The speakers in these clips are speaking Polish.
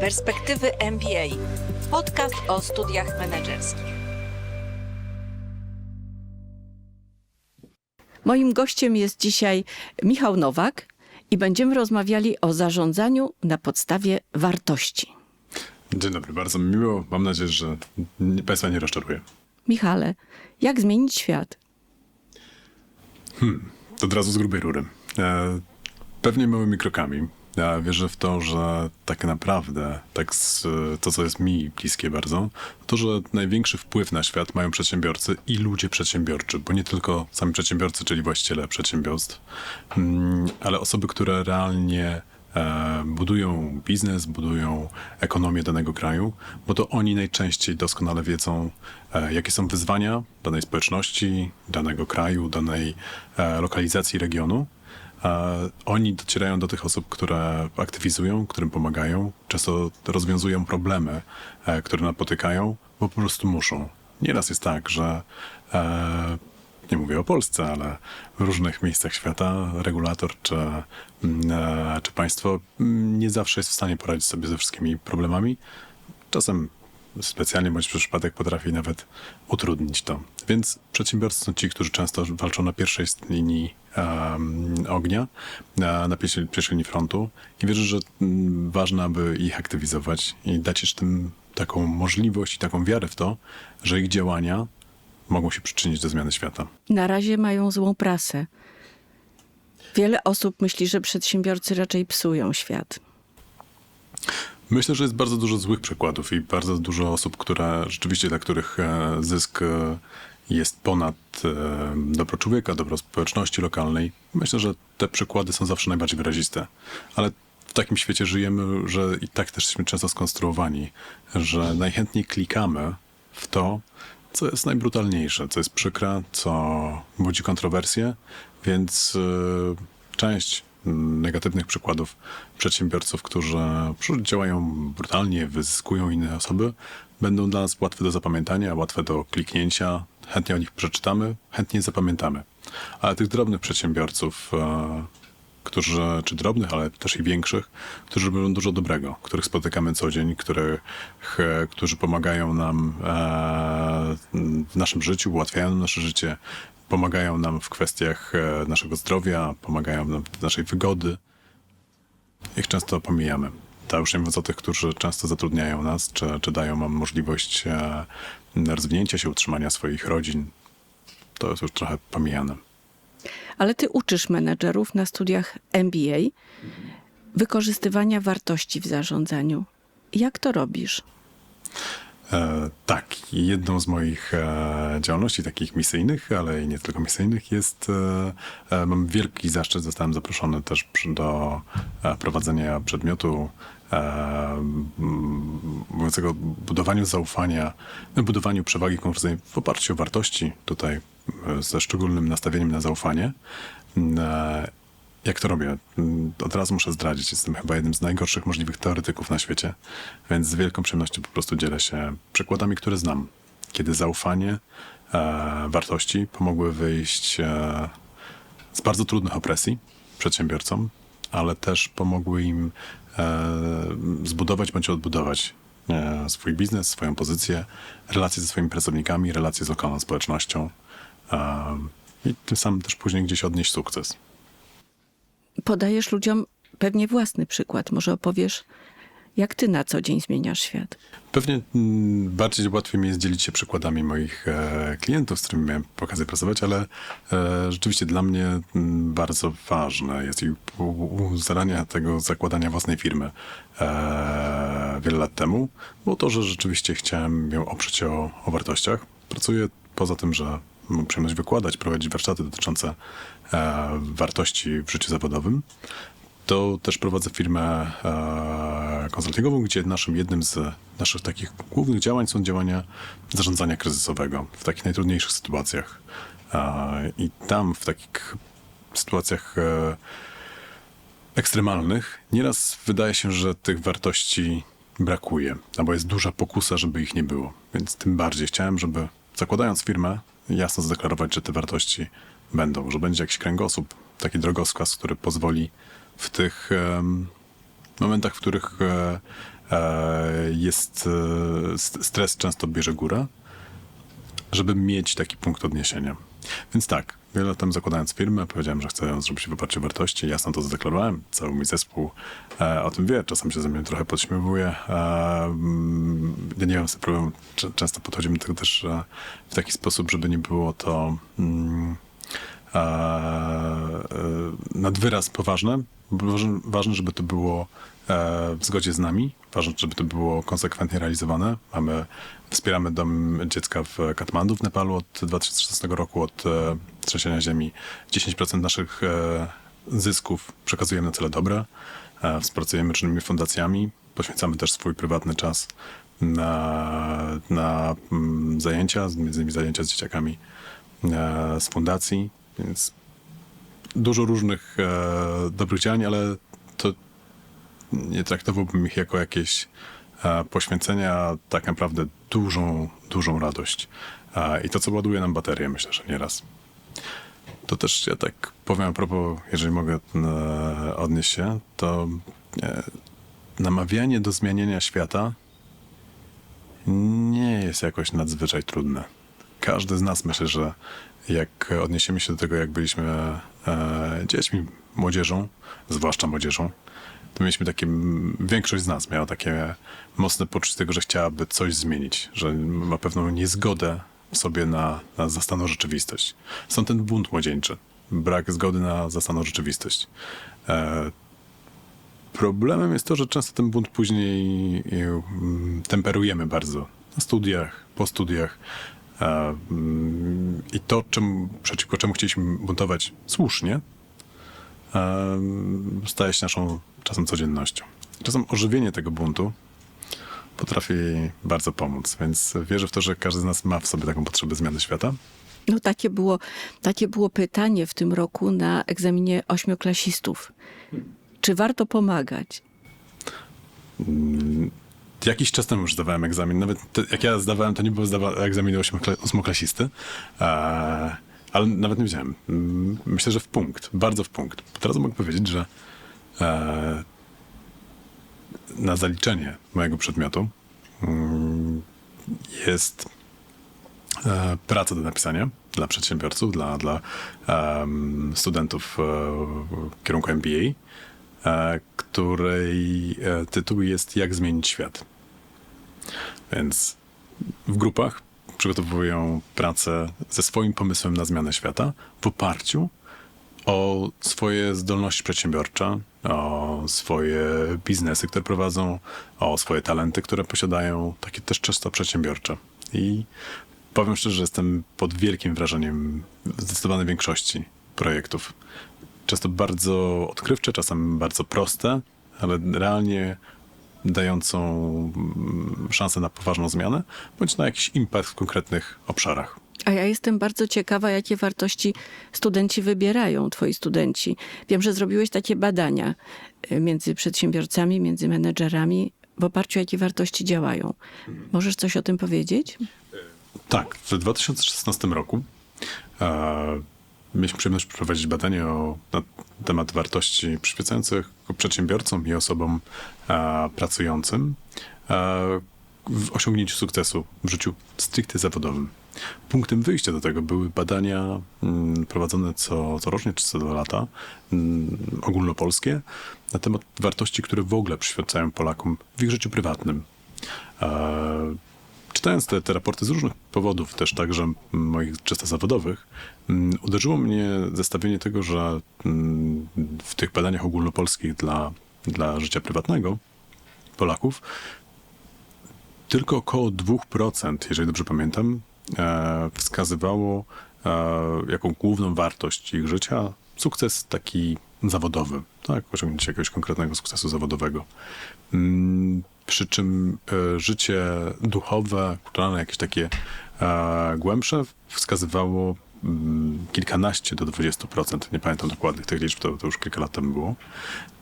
Perspektywy MBA. Podcast o studiach menedżerskich. Moim gościem jest dzisiaj Michał Nowak i będziemy rozmawiali o zarządzaniu na podstawie wartości. Dzień dobry, bardzo mi miło. Mam nadzieję, że Państwa nie rozczaruję. Michale, jak zmienić świat? To od razu z grubej rury. E, pewnie małymi krokami. Ja wierzę w to, że tak naprawdę, tak z, to co jest mi bliskie bardzo, to, że największy wpływ na świat mają przedsiębiorcy i ludzie przedsiębiorczy, bo nie tylko sami przedsiębiorcy, czyli właściciele przedsiębiorstw, mm, ale osoby, które realnie e, budują biznes, budują ekonomię danego kraju, bo to oni najczęściej doskonale wiedzą, e, jakie są wyzwania danej społeczności, danego kraju, danej e, lokalizacji regionu. E, Oni docierają do tych osób, które aktywizują, którym pomagają, często rozwiązują problemy, e, które napotykają, bo po prostu muszą. Nieraz jest tak, że e, nie mówię o Polsce, ale w różnych miejscach świata regulator czy, mm, czy państwo mm, nie zawsze jest w stanie poradzić sobie ze wszystkimi problemami. Czasem specjalnie bądź przez przypadek potrafi nawet utrudnić to. Więc przedsiębiorcy są ci, którzy często walczą na pierwszej linii em, ognia, na, na pierwszej, pierwszej linii frontu i wierzę, że mm, ważne, aby ich aktywizować i dać jeszcze tym taką możliwość i taką wiarę w to, że ich działania mogą się przyczynić do zmiany świata. Na razie mają złą prasę. Wiele osób myśli, że przedsiębiorcy raczej psują świat. Myślę, że jest bardzo dużo złych przykładów i bardzo dużo osób, które rzeczywiście dla których e, zysk e, jest ponad e, dobro człowieka, dobro społeczności lokalnej. Myślę, że te przykłady są zawsze najbardziej wyraziste. Ale w takim świecie żyjemy, że i tak też jesteśmy często skonstruowani, że najchętniej klikamy w to, co jest najbrutalniejsze, co jest przykre, co budzi kontrowersje, więc część negatywnych przykładów przedsiębiorców, którzy działają brutalnie, wyzyskują inne osoby, będą dla nas łatwe do zapamiętania, łatwe do kliknięcia. Chętnie o nich przeczytamy, chętnie zapamiętamy. Ale tych drobnych przedsiębiorców, e, którzy, czy drobnych, ale też i większych, którzy robią dużo dobrego, których spotykamy co dzień, których, e, którzy pomagają nam e, w naszym życiu, ułatwiają nasze życie, pomagają nam w kwestiach e, naszego zdrowia, pomagają nam w naszej wygody. Ich często pomijamy. To już nie mówiąc o tych, którzy często zatrudniają nas, czy, czy dają nam możliwość e, rozwinięcia się, utrzymania swoich rodzin. To jest już trochę pomijane. Ale ty uczysz menedżerów na studiach MBA wykorzystywania wartości w zarządzaniu. Jak to robisz? E, tak, jedną z moich e, działalności takich misyjnych, ale i nie tylko misyjnych jest, e, mam wielki zaszczyt, zostałem zaproszony też do prowadzenia przedmiotu mówiącego o budowaniu zaufania, budowaniu przewagi konkurencyjnej w oparciu o wartości, tutaj ze szczególnym nastawieniem na zaufanie. Jak to robię? Mm, Od razu muszę zdradzić. Jestem chyba jednym z najgorszych możliwych teoretyków na świecie, więc z wielką przyjemnością po prostu dzielę się przykładami, które znam. Kiedy zaufanie, e, wartości pomogły wyjść e, z bardzo trudnych opresji przedsiębiorcom, ale też pomogły im e, zbudować bądź odbudować e, swój biznes, swoją pozycję, relacje ze swoimi pracownikami, relacje z lokalną społecznością e, i tym samym też później gdzieś odnieść sukces. Podajesz ludziom pewnie własny przykład. Może opowiesz, jak ty na co dzień zmieniasz świat. Pewnie mm, bardziej łatwiej mi jest dzielić się przykładami moich e, klientów, z którymi miałem okazję pracować, ale e, rzeczywiście dla mnie mm, bardzo ważne jest i zarania tego zakładania własnej firmy e, wiele lat temu, było to, że rzeczywiście chciałem ją oprzeć o, o wartościach. Pracuję poza tym, że mam przyjemność wykładać, prowadzić warsztaty dotyczące wartości w życiu zawodowym to też prowadzę firmę e, konsultingową, gdzie naszym jednym z naszych takich głównych działań są działania zarządzania kryzysowego w takich najtrudniejszych sytuacjach. E, I tam w takich sytuacjach e, ekstremalnych nieraz wydaje się, że tych wartości brakuje, albo jest duża pokusa, żeby ich nie było. Więc tym bardziej chciałem, żeby zakładając firmę, jasno zadeklarować, że te wartości będą, że będzie jakiś kręgosłup, taki drogowskaz, który pozwoli w tych momentach, w których e, e, jest e, st- stres często bierze górę, żeby mieć taki punkt odniesienia. Więc tak, wiele lat temu zakładając firmę, powiedziałem, że chcę ją zrobić w oparciu o wartości. Jasno to zadeklarowałem. Cały mój zespół e, o tym wie. Czasem się ze mnie trochę podśmiewuje. E, mm, ja nie mam z tym problemu. Często podchodzimy do tego też e, w taki sposób, żeby nie było to mm, nad wyraz poważne. Ważne, żeby to było e, w zgodzie z nami. Ważne, żeby to było konsekwentnie realizowane. Mamy, wspieramy Dom Dziecka w Katmandu w Nepalu od 2016 roku, od e, trzęsienia ziemi. 10% naszych e, zysków przekazujemy na cele dobre. E, współpracujemy różnymi fundacjami. Poświęcamy też swój prywatny czas na, na mm, zajęcia, między innymi zajęcia z dzieciakami e, z fundacji, więc dużo różnych e, dobrych działań, ale to nie traktowałbym ich jako jakieś e, poświęcenia, a tak naprawdę dużą, dużą radość. E, I to, co ładuje nam baterię, myślę, że nieraz. To też ja tak powiem a propos, jeżeli mogę e, odnieść się, to e, namawianie do zmienienia świata nie jest jakoś nadzwyczaj trudne. Każdy z nas myślę, że jak odniesiemy się do tego, jak byliśmy e, dziećmi, młodzieżą, zwłaszcza młodzieżą, to mieliśmy takie, większość z nas miała takie mocne poczucie tego, że chciałaby coś zmienić, że ma pewną niezgodę w sobie na, na zastaną rzeczywistość. Stąd ten bunt młodzieńczy, brak zgody na zastaną rzeczywistość. E, Problemem jest to, że często ten bunt później mm, temperujemy bardzo na studiach, po studiach. Mm, I to, czym, przeciwko czemu chcieliśmy buntować słusznie, staje się naszą czasem codziennością. Czasem ożywienie tego buntu potrafi bardzo pomóc, więc wierzę w to, że każdy z nas ma w sobie taką potrzebę zmiany świata. No takie było, takie było pytanie w tym roku na egzaminie ośmioklasistów. Czy warto pomagać? Jakiś czas temu już zdawałem egzamin. Nawet te, jak ja zdawałem, to nie było zdawa- ośmiokla- ósmoklasisty. E, ale nawet nie wiedziałem. Mm, Myślę, że w punkt. Bardzo w punkt. Teraz mogę powiedzieć, że e, na zaliczenie mojego przedmiotu mm, jest e, praca do napisania dla przedsiębiorców, dla, dla studentów e, kierunku MBA, e, której e, tytuł jest Jak zmienić świat. Więc w grupach przygotowują pracę ze swoim pomysłem na zmianę świata w oparciu o swoje zdolności przedsiębiorcze, o swoje biznesy, które prowadzą, o swoje talenty, które posiadają, takie też często przedsiębiorcze. I powiem szczerze, że jestem pod wielkim wrażeniem zdecydowanej większości projektów. Często bardzo odkrywcze, czasem bardzo proste, ale realnie dającą mm, szansę na poważną zmianę, bądź na jakiś impact w konkretnych obszarach. A ja jestem bardzo ciekawa, jakie wartości studenci wybierają, twoi studenci. Wiem, że zrobiłeś takie badania y, między przedsiębiorcami, między menedżerami, w oparciu o jakie wartości działają. Możesz coś o tym powiedzieć? Tak, w 2016 roku e, mieliśmy przyjemność przeprowadzić badanie o, na temat wartości przyświecających przedsiębiorcom i osobom e, pracującym e, w osiągnięciu sukcesu w życiu stricte zawodowym. Punktem wyjścia do tego były badania mm, prowadzone co, corocznie czy co dwa lata, mm, ogólnopolskie, na temat wartości, które w ogóle przyświecają Polakom w ich życiu prywatnym. Czytając te, te raporty z różnych powodów, też także moich czysto zawodowych, mm, uderzyło mnie zestawienie tego, że mm, w tych badaniach ogólnopolskich dla, dla życia prywatnego Polaków tylko około 2%, jeżeli dobrze pamiętam, e, wskazywało e, jako główną wartość ich życia sukces taki zawodowy, tak, osiągnięcie jakiegoś konkretnego sukcesu zawodowego. Mm, Przy czym e, życie duchowe, kulturalne, jakieś takie e, głębsze wskazywało mm, kilkanaście do 20%. Nie pamiętam dokładnych tych liczb, to, to już kilka lat temu było.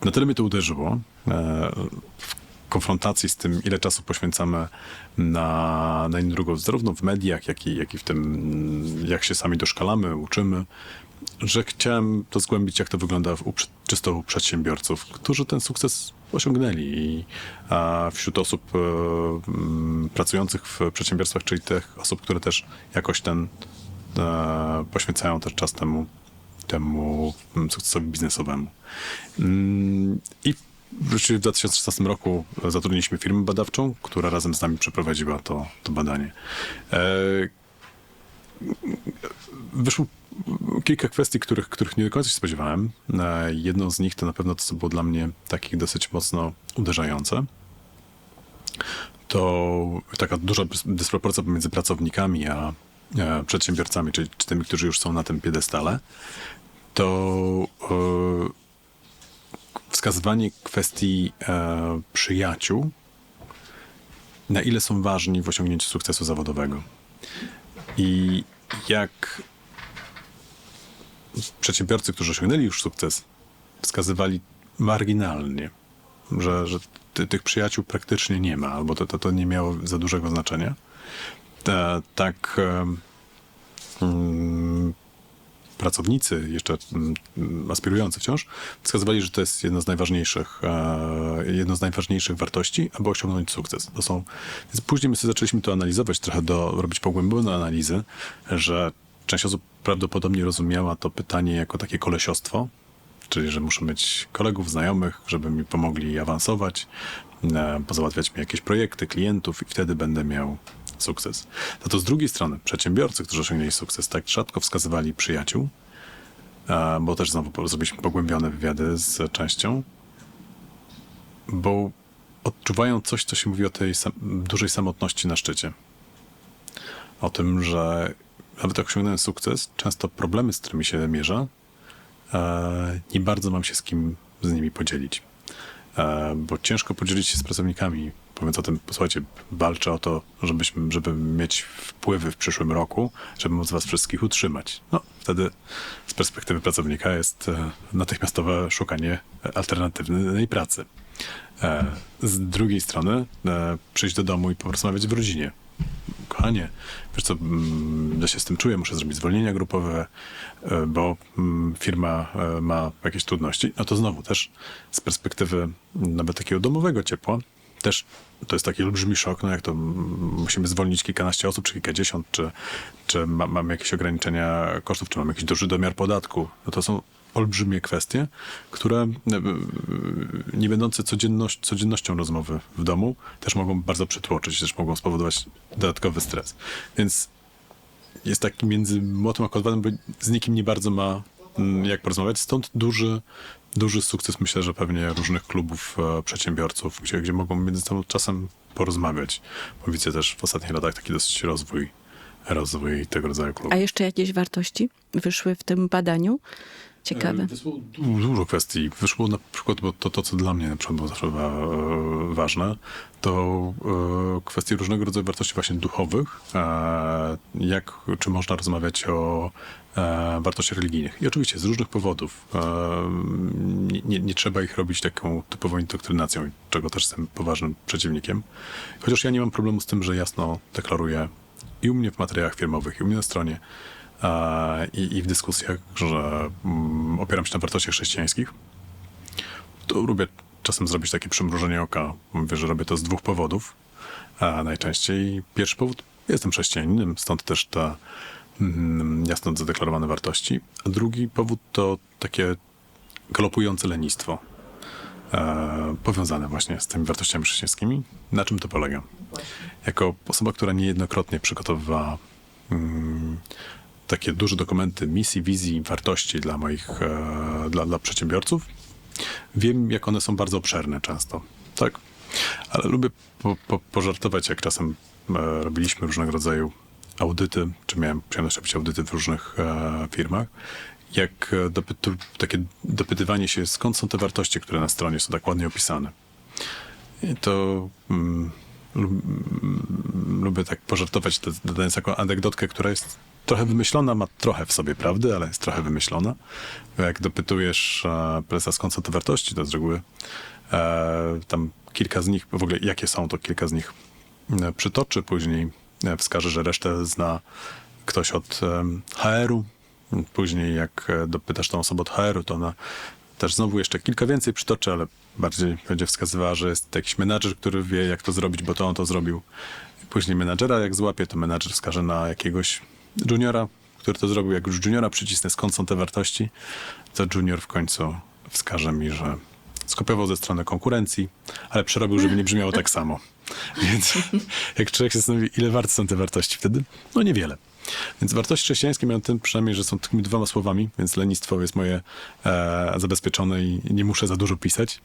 Na tyle mnie to uderzyło. E, w konfrontacji z tym, ile czasu poświęcamy na, na jedną drugą, zarówno w mediach, jak i, jak i w tym, jak się sami doszkalamy, uczymy, że chciałem to zgłębić, jak to wygląda u, czysto u przedsiębiorców, którzy ten sukces osiągnęli. I wśród osób e, pracujących w przedsiębiorstwach, czyli tych osób, które też jakoś ten e, poświęcają też czas temu, temu sukcesowi biznesowemu. Mm, I w 2016 roku zatrudniliśmy firmę badawczą, która razem z nami przeprowadziła to, to badanie. E, wyszło kilka kwestii, których, których nie do końca się spodziewałem. E, Jedną z nich to na pewno to, co było dla mnie takich dosyć mocno uderzające. To taka duża dys- dysproporcja pomiędzy pracownikami a e, przedsiębiorcami, czyli czy tymi, którzy już są na tym piedestale. To e, wskazywanie kwestii przyjaciół, na ile są ważni w osiągnięciu sukcesu zawodowego. I jak przedsiębiorcy, którzy osiągnęli już sukces, wskazywali marginalnie, że, że ty, tych przyjaciół praktycznie nie ma, albo to, to, to nie miało za dużego znaczenia, ta, tak mm, pracownicy, jeszcze mm, aspirujący wciąż, wskazywali, że to jest jedno z najważniejszych, e, jedno z najważniejszych wartości, aby osiągnąć sukces. To są, później my sobie zaczęliśmy to analizować, trochę do, robić pogłębione analizy, że część osób prawdopodobnie rozumiała to pytanie jako takie kolesiostwo, czyli że muszę mieć kolegów, znajomych, żeby mi pomogli awansować, e, pozałatwiać mi jakieś projekty, klientów i wtedy będę miał sukces. No to z drugiej strony przedsiębiorcy, którzy osiągnęli sukces, tak rzadko wskazywali przyjaciół, e, bo też znowu zrobiliśmy pogłębione wywiady z częścią, bo odczuwają coś, co się mówi o tej dużej samotności na szczycie. O tym, że nawet jak osiągnąłem sukces, często problemy, z którymi się mierzę, e, nie bardzo mam się z kim z nimi podzielić. E, bo ciężko podzielić się z pracownikami, mówiąc o tym, słuchajcie, walczę o to, żebyśmy, żeby mieć wpływy w przyszłym roku, żeby móc was wszystkich utrzymać. No, wtedy z perspektywy pracownika jest e, natychmiastowe szukanie alternatywnej pracy. Z drugiej strony przyjść do domu i porozmawiać w rodzinie. Kochanie, wiesz co, mm, ja się z tym czuję, muszę zrobić zwolnienia grupowe, e, bo mm, firma e, ma jakieś trudności. No to znowu też z perspektywy nawet takiego domowego ciepła, też to jest taki olbrzymi szok, no jak to mm, musimy zwolnić kilkanaście osób, czy kilkadziesiąt, czy, czy ma, mamy jakieś ograniczenia kosztów, czy mamy jakiś duży domiar podatku. No to są olbrzymie kwestie, które e, e, nie będące codzienność, codziennością rozmowy w domu też mogą bardzo przytłoczyć, też mogą spowodować dodatkowy stres. Więc jest taki między młotem a kowadłem, bo z nikim nie bardzo ma mm, jak porozmawiać. Stąd duży, duży sukces, myślę, że pewnie różnych klubów e, przedsiębiorców, gdzie, gdzie mogą między sobą czasem porozmawiać. Bo widzę też w ostatnich latach taki dosyć rozwój, rozwój tego rodzaju klubów. A jeszcze jakieś wartości wyszły w tym badaniu? Ciekawe. Wyszło du- dużo kwestii. Wyszło na przykład, bo to, to co dla mnie na przykład było zawsze wa- e, ważne, to e, kwestie różnego rodzaju wartości właśnie duchowych. E, jak, czy można rozmawiać o e, wartościach religijnych. I oczywiście z różnych powodów. Nie, nie, nie trzeba ich robić taką typową indoktrynacją, czego też jestem poważnym przeciwnikiem. Chociaż ja nie mam problemu z tym, że jasno deklaruję i u mnie w materiałach firmowych, i u mnie na stronie, i, i w dyskusjach, że mm, opieram się na wartościach chrześcijańskich. To lubię czasem zrobić takie przymrużenie oka. Mówię, że robię to z dwóch powodów. A najczęściej pierwszy powód, jestem chrześcijaninem, stąd też te mm, jasno zadeklarowane wartości. A drugi powód to takie galopujące lenistwo. E, powiązane właśnie z tymi wartościami chrześcijańskimi. Na czym to polega? Jako osoba, która niejednokrotnie przygotowywała mm, takie duże dokumenty misji, wizji, wartości dla moich, e, dla, dla przedsiębiorców, wiem, jak one są bardzo obszerne często, tak? Ale lubię po, po, pożartować, jak czasem e, robiliśmy różnego rodzaju audyty, czy miałem przyjemność robić audyty w różnych e, firmach, jak dopytu, takie dopytywanie się, skąd są te wartości, które na stronie są tak ładnie opisane. I to mm, mm, lubię tak pożartować, do- dodając taką anegdotkę, która jest trochę wymyślona, ma trochę w sobie prawdy, ale jest trochę wymyślona. Jak dopytujesz e, prezesa, skąd są te wartości, to z reguły e, tam kilka z nich, w ogóle jakie są, to kilka z nich e, przytoczy, później e, wskaże, że resztę zna ktoś od em, HR-u. Później jak e, dopytasz tą osobę od HR-u, to ona też znowu jeszcze kilka więcej przytoczę, ale bardziej będzie wskazywała, że jest jakiś menadżer, który wie, jak to zrobić, bo to on to zrobił. Później menadżera, jak złapie, to menadżer wskaże na jakiegoś juniora, który to zrobił. Jak już juniora przycisnę, skąd są te wartości, to junior w końcu wskaże mi, że skopiował ze strony konkurencji, ale przerobił, żeby nie brzmiało tak samo. Więc jak człowiek się zastanowi, ile warte są te wartości wtedy? No niewiele. Więc wartości chrześcijańskie mają tym przynajmniej, że są takimi dwoma słowami, więc lenistwo jest moje e, zabezpieczone i nie muszę za dużo pisać.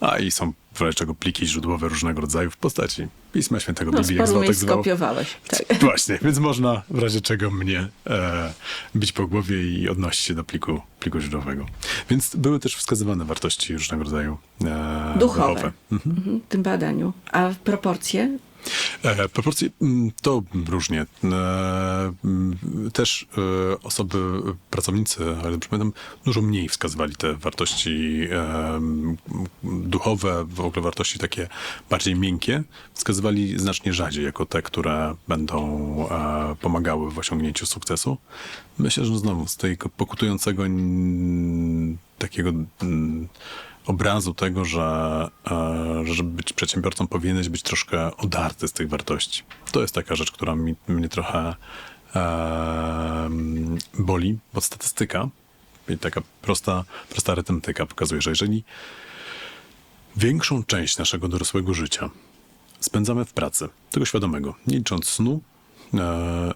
A i są w razie czego pliki źródłowe różnego rodzaju w postaci Pisma Świętego No, Biblii, jak zwał, tak zwał. skopiowałeś. Tak. Właśnie, więc można w razie czego mnie e, bić po głowie i odnosić się do pliku, pliku źródłowego. Więc były też wskazywane wartości różnego rodzaju e, Duchowe. Mhm, w tym badaniu. A proporcje? E, Proporcje mm, to różnie. E, mm, Też e, osoby, pracownicy, ale pamiętam, dużo mniej wskazywali te wartości duchowe, w ogóle wartości takie bardziej miękkie, wskazywali znacznie rzadziej jako te, które będą pomagały w osiągnięciu sukcesu. Myślę, że znowu z tego pokutującego takiego obrazu tego, że, e, że żeby być przedsiębiorcą powinieneś być troszkę odarty z tych wartości. To jest taka rzecz, która mi, mnie trochę e, boli, bo statystyka i taka prosta, prosta arytmetyka pokazuje, że jeżeli większą część naszego dorosłego życia spędzamy w pracy, tego świadomego, nie licząc snu, e,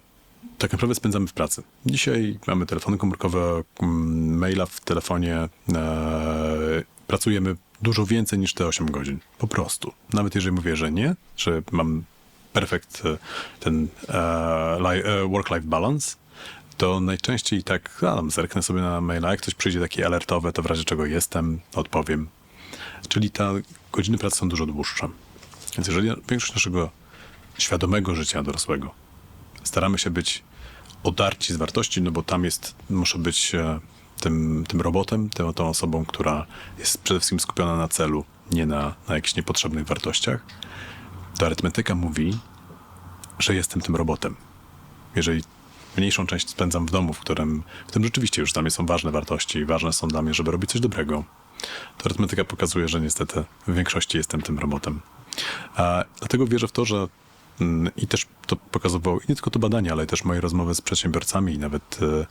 tak naprawdę spędzamy w pracy. Dzisiaj mamy telefony komórkowe, maila w telefonie, e, pracujemy dużo więcej niż te 8 godzin. Po prostu. Nawet jeżeli mówię, że nie, że mam perfekt e, ten e, work-life balance, to najczęściej tak, a, zerknę sobie na maila, jak ktoś przyjdzie takie alertowe, to w razie czego jestem, odpowiem. Czyli te godziny pracy są dużo dłuższe. Więc jeżeli większość naszego świadomego życia dorosłego staramy się być odarci z wartości, no bo tam jest, muszę być tym, tym robotem, tą, tą osobą, która jest przede wszystkim skupiona na celu, nie na, na jakichś niepotrzebnych wartościach, to arytmetyka mówi, że jestem tym robotem. Jeżeli mniejszą część spędzam w domu, w którym, w którym rzeczywiście już dla mnie są ważne wartości i ważne są dla mnie, żeby robić coś dobrego, to arytmetyka pokazuje, że niestety w większości jestem tym robotem. A, dlatego wierzę w to, że i też to pokazywało, nie tylko to badanie, ale też moje rozmowy z przedsiębiorcami, nawet e,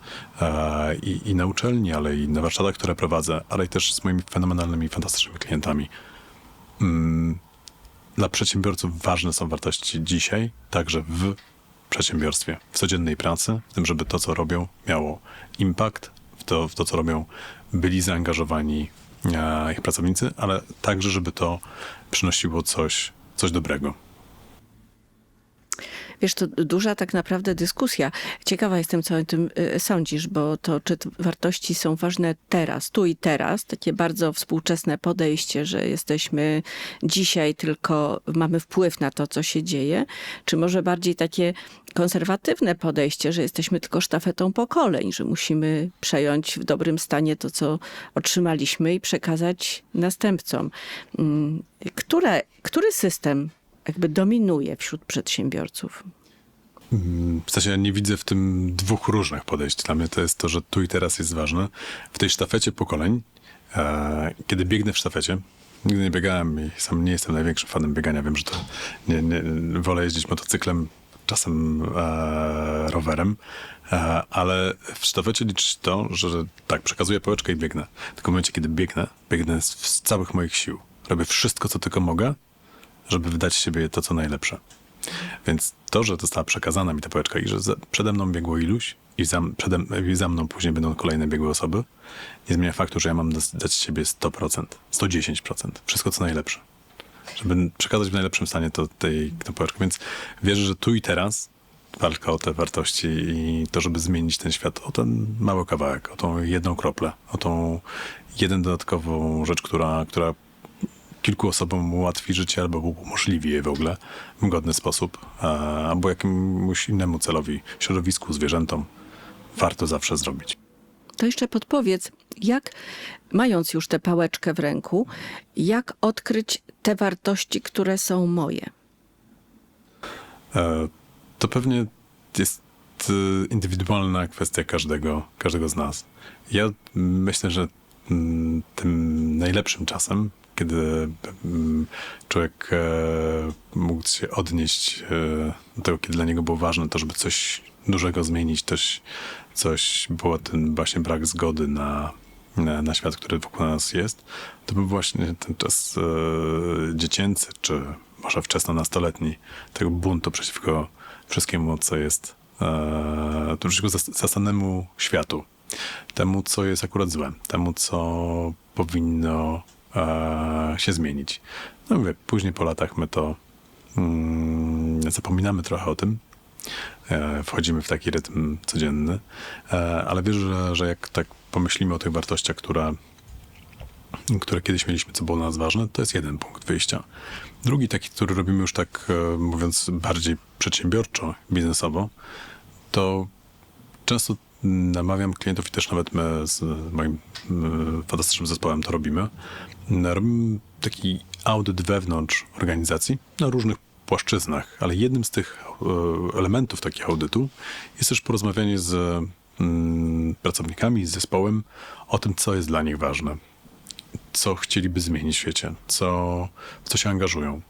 e, i, i na uczelni, ale i na warsztatach, które prowadzę, ale i też z moimi fenomenalnymi, fantastycznymi klientami. Mm, dla przedsiębiorców ważne są wartości dzisiaj, także w przedsiębiorstwie, w codziennej pracy, w tym, żeby to, co robią, miało impact, w to, w to co robią, byli zaangażowani e, ich pracownicy, ale także, żeby to przynosiło coś, coś dobrego. Wiesz, to duża tak naprawdę dyskusja. Ciekawa jestem, co o tym y, sądzisz, bo to, czy wartości są ważne teraz, tu i teraz, takie bardzo współczesne podejście, że jesteśmy dzisiaj tylko, mamy wpływ na to, co się dzieje, czy może bardziej takie konserwatywne podejście, że jesteśmy tylko sztafetą pokoleń, że musimy przejąć w dobrym stanie to, co otrzymaliśmy i przekazać następcom. Mm, Które, który system jakby dominuje wśród przedsiębiorców? W sensie ja nie widzę w tym dwóch różnych podejść. Dla mnie to jest to, że tu i teraz jest ważne. W tej sztafecie pokoleń, e, kiedy biegnę w sztafecie, nigdy nie biegałem i sam nie jestem największym fanem biegania. Wiem, że to nie, nie, wolę jeździć motocyklem, czasem e, rowerem, e, ale w sztafecie liczy się to, że tak, przekazuję pałeczkę i biegnę. Tylko w momencie, kiedy biegnę, biegnę z, z całych moich sił. Robię wszystko, co tylko mogę, żeby wydać z siebie to, co najlepsze. Więc to, że została przekazana mi ta pałeczka i że przede mną biegło iluś i za, przede, i za mną później będą kolejne biegłe osoby, nie zmienia faktu, że ja mam dać z siebie 100%, 110%. Wszystko, co najlepsze. Żeby przekazać w najlepszym stanie to tej tę pałeczkę. Więc wierzę, że tu i teraz walka o te wartości i to, żeby zmienić ten świat o ten mały kawałek, o tą jedną kroplę, o tą jeden dodatkową rzecz, która, która kilku osobom ułatwi życie albo umożliwi je w ogóle w godny sposób, albo jakiemuś innemu celowi, środowisku, zwierzętom, warto zawsze zrobić. To jeszcze podpowiedz, jak, mając już tę pałeczkę w ręku, jak odkryć te wartości, które są moje? E, To pewnie jest e, indywidualna kwestia każdego, każdego z nas. Ja myślę, że mm, tym najlepszym czasem, kiedy mm, człowiek e, mógł się odnieść e, do tego, kiedy dla niego było ważne to, żeby coś dużego zmienić, coś, coś było ten właśnie brak zgody na, na, na świat, który wokół nas jest, to był właśnie ten czas e, dziecięcy, czy może wczesno nastoletni, tego buntu przeciwko wszystkiemu, co jest e, przeciwko zas- zastanemu światu, temu, co jest akurat złe, temu, co powinno e, się zmienić. No mówię, później po latach my to mm, zapominamy trochę o tym, e, wchodzimy w taki rytm codzienny, e, ale wierzę, że, że jak tak pomyślimy o tych wartościach, które, które kiedyś mieliśmy, co było dla nas ważne, to jest jeden punkt wyjścia. Drugi taki, który robimy już tak, e, mówiąc bardziej przedsiębiorczo, biznesowo, to często namawiam klientów i też nawet my z moim e, fantastycznym zespołem to robimy. Robimy taki audyt wewnątrz organizacji na różnych płaszczyznach, ale jednym z tych e, elementów takiego audytu jest też porozmawianie z mm, pracownikami, z zespołem o tym, co jest dla nich ważne, co chcieliby zmienić w świecie, co, w co się angażują.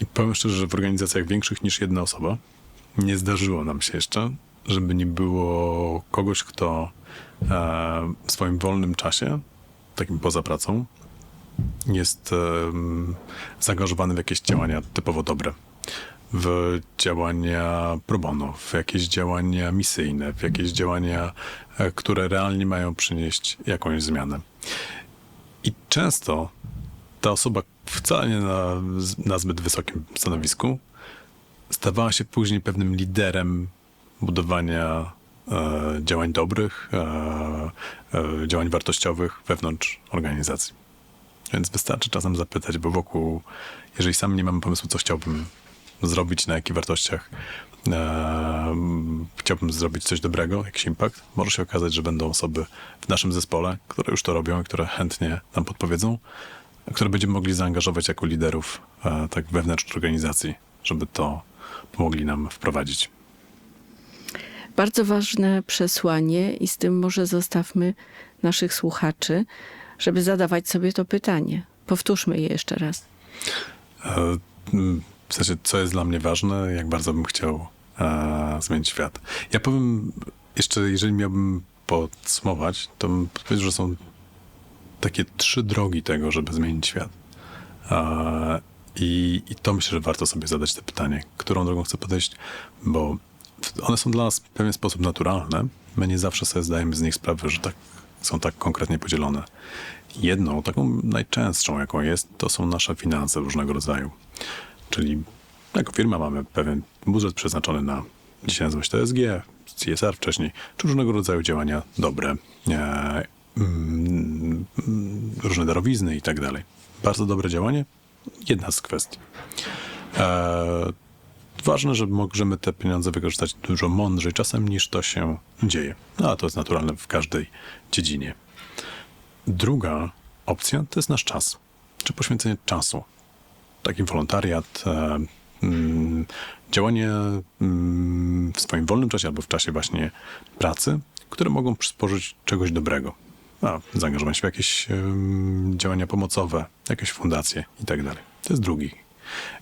I powiem szczerze, że w organizacjach większych niż jedna osoba nie zdarzyło nam się jeszcze, żeby nie było kogoś, kto e, w swoim wolnym czasie, takim poza pracą, jest zaangażowany w jakieś działania typowo dobre. W działania pro bono, w jakieś działania misyjne, w jakieś działania, e, które realnie mają przynieść jakąś zmianę. I często ta osoba wcale nie na, na zbyt wysokim stanowisku stawała się później pewnym liderem budowania e, działań dobrych, e, e, działań wartościowych wewnątrz organizacji. Więc wystarczy czasem zapytać, bo wokół, jeżeli sam nie mam pomysłu, co chciałbym zrobić, na jakich wartościach chciałbym zrobić coś dobrego, jakiś impact, może się okazać, że będą osoby w naszym zespole, które już to robią i które chętnie nam podpowiedzą, które będziemy mogli zaangażować jako liderów tak wewnątrz organizacji, żeby to pomogli nam wprowadzić. Bardzo ważne przesłanie i z tym może zostawmy naszych słuchaczy, żeby zadawać sobie to pytanie. Powtórzmy je jeszcze raz. E, W sensie, co jest dla mnie ważne, jak bardzo bym chciał e, zmienić świat. Ja powiem jeszcze, jeżeli miałbym podsumować, to bym powiedział, że są takie trzy drogi tego, żeby zmienić świat. E, i, I to myślę, że warto sobie zadać to pytanie, którą drogą chcę podejść, bo one są dla nas w pewien sposób naturalne. My nie zawsze sobie zdajemy z nich sprawę, że tak, są tak konkretnie podzielone. Jedną, taką najczęstszą, jaką jest, to są nasze finanse różnego rodzaju. Czyli jako firma mamy pewien budżet przeznaczony na, dzisiaj nazywa się to ESG, CSR wcześniej, czy różnego rodzaju działania dobre, e, mm, różne darowizny i tak dalej. Bardzo dobre działanie, jedna z kwestii. E, ważne, że możemy te pieniądze wykorzystać dużo mądrzej czasem niż to się dzieje. No a to jest naturalne w każdej dziedzinie. Druga opcja to jest nasz czas, czy poświęcenie czasu. Taki wolontariat, e, mm, działanie mm, w swoim wolnym czasie albo w czasie właśnie pracy, które mogą przysporzyć czegoś dobrego. A, zaangażowanie się w jakieś em, działania pomocowe, jakieś fundacje i tak. To jest drugi.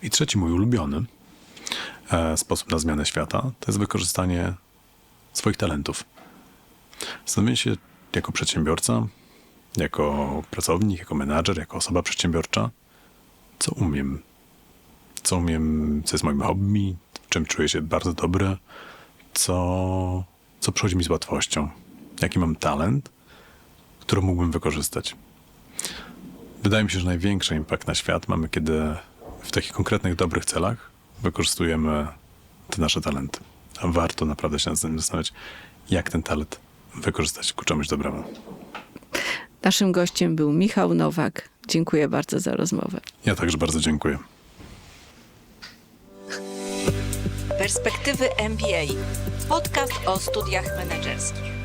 I trzeci, mój ulubiony e, sposób na zmianę świata, to jest wykorzystanie swoich talentów. Zastanowienie się jako przedsiębiorca, jako pracownik, jako menadżer, jako osoba przedsiębiorcza, co umiem, co umiem, co jest moim hobby, w czym czuję się bardzo dobry, co, co przychodzi mi z łatwością, jaki mam talent, który mógłbym wykorzystać. Wydaje mi się, że największy impact na świat mamy, kiedy w takich konkretnych, dobrych celach wykorzystujemy te nasze talenty. A warto naprawdę się nad tym zastanawiać, jak ten talent wykorzystać ku czemuś dobremu. Naszym gościem był Michał Nowak. Dziękuję bardzo za rozmowę. Ja także bardzo dziękuję. Perspektywy MBA. Podcast o studiach menedżerskich.